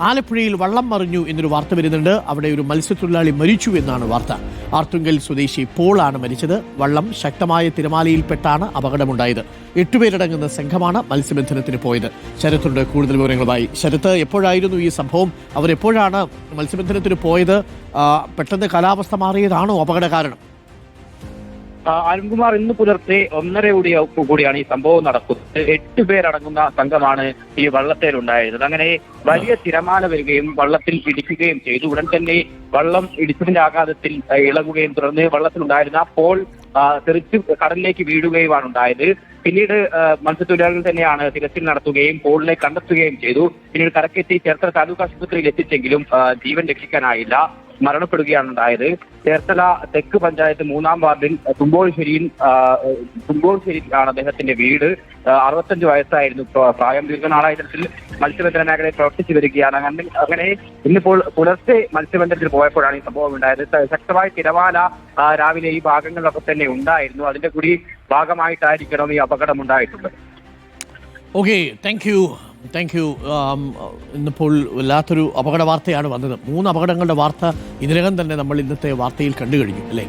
ആലപ്പുഴയിൽ വള്ളം മറിഞ്ഞു എന്നൊരു വാർത്ത വരുന്നുണ്ട്. അവിടെ ഒരു മത്സ്യത്തൊഴിലാളി മരിച്ചു എന്നാണ് വാർത്ത. ആർത്തുങ്കൽ സ്വദേശി പോളാണ് മരിച്ചത്. വള്ളം ശക്തമായ തിരമാലയിൽപ്പെട്ടാണ് അപകടമുണ്ടായത്. എട്ടുപേരടങ്ങുന്ന സംഘമാണ് മത്സ്യബന്ധനത്തിന് പോയത്. ശരത്തുണ്ട് കൂടുതൽ വിവരങ്ങളുമായി. ശരത്ത് എപ്പോഴായിരുന്നു ഈ സംഭവം? അവരെപ്പോഴാണ് മത്സ്യബന്ധനത്തിന് പോയത്? പെട്ടെന്ന് കാലാവസ്ഥ മാറിയതാണോ അപകട കാരണം? അരുൺകുമാർ ഇന്ന് പുലർത്തെ ഒന്നര കൂടി കൂടിയാണ് ഈ സംഭവം നടക്കുന്നത്. എട്ട് പേരടങ്ങുന്ന സംഘമാണ് ഈ വള്ളത്തേലുണ്ടായിരുന്നത്. അങ്ങനെ വലിയ തിരമാല വരികയും വള്ളത്തിൽ ഇടിക്കുകയും ചെയ്തു. ഉടൻ തന്നെ വള്ളം ഇടിച്ചതിന്റെ ആഘാതത്തിൽ ഇളകുകയും തുടർന്ന് വള്ളത്തിലുണ്ടായിരുന്ന പോൾ തെറിച്ച് കടലിലേക്ക് വീഴുകയുമാണ് ഉണ്ടായത്. പിന്നീട് മത്സ്യത്തൊഴിലാളികൾ തന്നെയാണ് തിരച്ചിൽ നടത്തുകയും പോളിനെ കണ്ടെത്തുകയും ചെയ്തു. പിന്നീട് കരക്കെത്തി ചേർത്തല താലൂക്ക് ആശുപത്രിയിൽ എത്തിച്ചെങ്കിലും ജീവൻ രക്ഷിക്കാനായില്ല. മരണപ്പെടുകയാണ് ഉണ്ടായത് ചേർത്തല തെക്ക് പഞ്ചായത്ത് മൂന്നാം വാർഡിൽ തുമ്പോളിശ്ശേരിയിൽ ആ, തുമ്പോൾശ്ശേരിയിലാണ് അദ്ദേഹത്തിന്റെ വീട്. അറുപത്തഞ്ച് വയസ്സായിരുന്നു പ്രായം ദീർഘനാളായിരത്തിൽ മത്സ്യബന്ധന മേഖലയിൽ പ്രവർത്തിച്ചു വരികയാണ്. അങ്ങനെ അങ്ങനെ ഇന്നിപ്പോൾ പുലർച്ചെ മത്സ്യബന്ധനത്തിൽ പോയപ്പോഴാണ് ഈ സംഭവം ഉണ്ടായത്. ശക്തമായ തിരവാല രാവിലെ ഈ ഭാഗങ്ങളിലൊക്കെ തന്നെ ഉണ്ടായിരുന്നു. അതിന്റെ കൂടി ഭാഗമായിട്ടായിരിക്കണം ഈ അപകടം ഉണ്ടായിട്ടുള്ളത്. ഓക്കെ താങ്ക് താങ്ക് യു ഇന്നിപ്പോൾ വല്ലാത്തൊരു അപകട വാർത്തയാണ് വന്നത്. മൂന്ന് അപകടങ്ങളുടെ വാർത്ത ഇതിനകം തന്നെ നമ്മൾ ഇന്നത്തെ വാർത്തയിൽ കണ്ടു കഴിഞ്ഞു അല്ലേ?